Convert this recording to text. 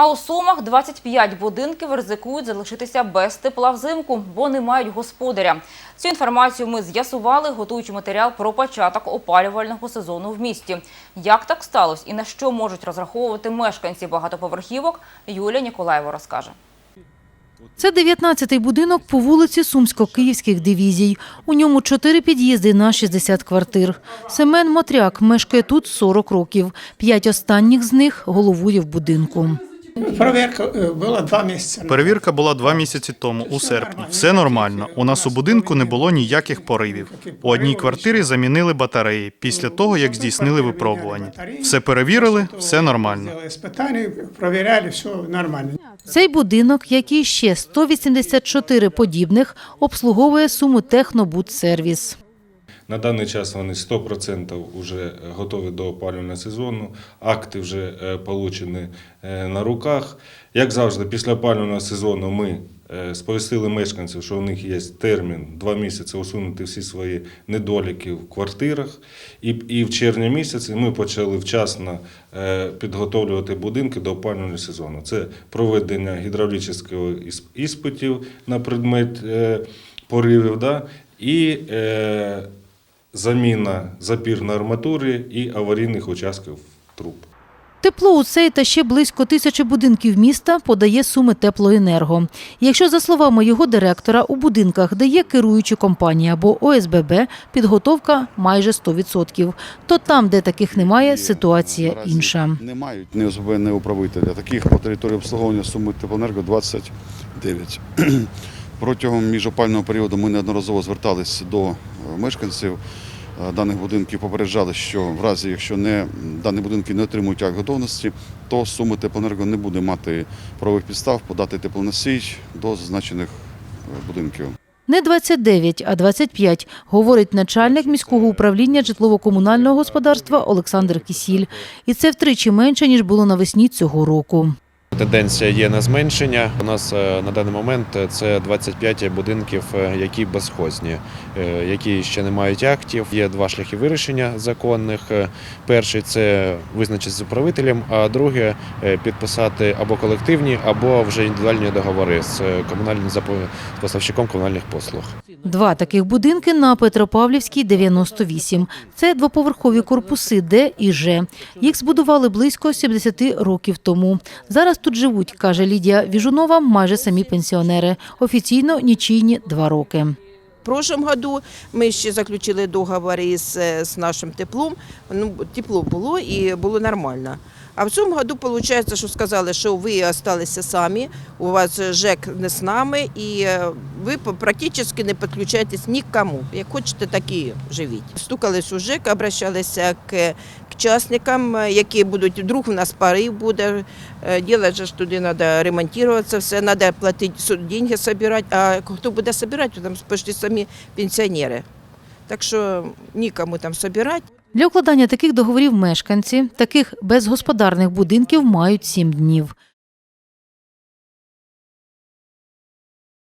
А у Сумах 25 будинків ризикують залишитися без тепла взимку, бо не мають господаря. Цю інформацію ми з'ясували, готуючи матеріал про початок опалювального сезону в місті. Як так сталося і на що можуть розраховувати мешканці багатоповерхівок, Юлія Ніколаєва розкаже. Це 19-й будинок по вулиці Сумсько-Київських дивізій. У ньому чотири під'їзди на 60 квартир. Семен Мотряк мешкає тут 40 років. П'ять останніх з них головує в будинку. Проверка е, була два місяці. Перевірка була два місяці тому, у серпні. Все нормально. У нас у будинку не було ніяких поривів. У одній квартирі замінили батареї після того, як здійснили випробування. Все перевірили, все нормально. Провіряли, все нормально. Цей будинок, як і ще 184 подібних, обслуговує Суму Технобудсервіс. На даний час вони 100% вже готові до опалювального сезону. Акти вже е, получені е, на руках. Як завжди, після опалювального сезону ми е, сповістили мешканців, що у них є термін два місяці усунути всі свої недоліки в квартирах. І, і в червні місяці ми почали вчасно е, підготовлювати будинки до опалювального сезону. Це проведення гідравлічних іспитів на предмет е, поривів. Да? І е, заміна запірної арматури і аварійних участків труб. Тепло у цей та ще близько тисячі будинків міста подає Суми Теплоенерго. Якщо, за словами його директора, у будинках, де є керуючі компанії або ОСББ, підготовка майже 100%, то там, де таких немає, ситуація інша. Не мають ні ОСБ, ні управителя. Таких по території обслуговування Суми Теплоенерго 29. Протягом міжопального періоду ми неодноразово звертались до е, мешканців е, даних будинків, попереджали, що в разі, якщо не, дані будинки не отримують акт готовності, то Суми Теплоенерго не буде мати правових підстав подати теплоносій до зазначених е, будинків. Не 29, а 25, говорить начальник міського управління житлово-комунального господарства Олександр Кісіль. І це втричі менше, ніж було навесні цього року. Тенденція є на зменшення. У нас е, на даний момент це 25 будинків, е, які безхозні, е, які ще не мають актів. Є два шляхи вирішення законних. Е, Перший це визначити з управителем, а друге е, підписати або колективні, або вже індивідуальні договори з е, комунальним з поставщиком комунальних послуг. Два таких будинки на Петропавлівській 98. Це двоповерхові корпуси Д і Ж. Їх збудували близько 70 років тому. Зараз тут живуть, каже Лідія Віжунова, майже самі пенсіонери. Офіційно нічийні два роки. В прошлом году ми ще заключили договор із е, з нашим теплом. Ну, тепло було і було нормально. А в цьому году виходить, що сказали, що ви залишилися самі, у вас ЖЕК не з нами, і е, ви практично не підключаєтесь нікому. Як хочете, так і живіть. Стукались у ЖЕК, обращалися к, к частникам, е, які будуть, вдруг у нас пари буде, е, же ж туди треба ремонтуватися, все, треба платити деньги збирати, а хто буде збирати, там почти самі пенсіонери. Так що нікому там збирати. Для укладання таких договорів мешканці таких безгосподарних будинків мають сім днів.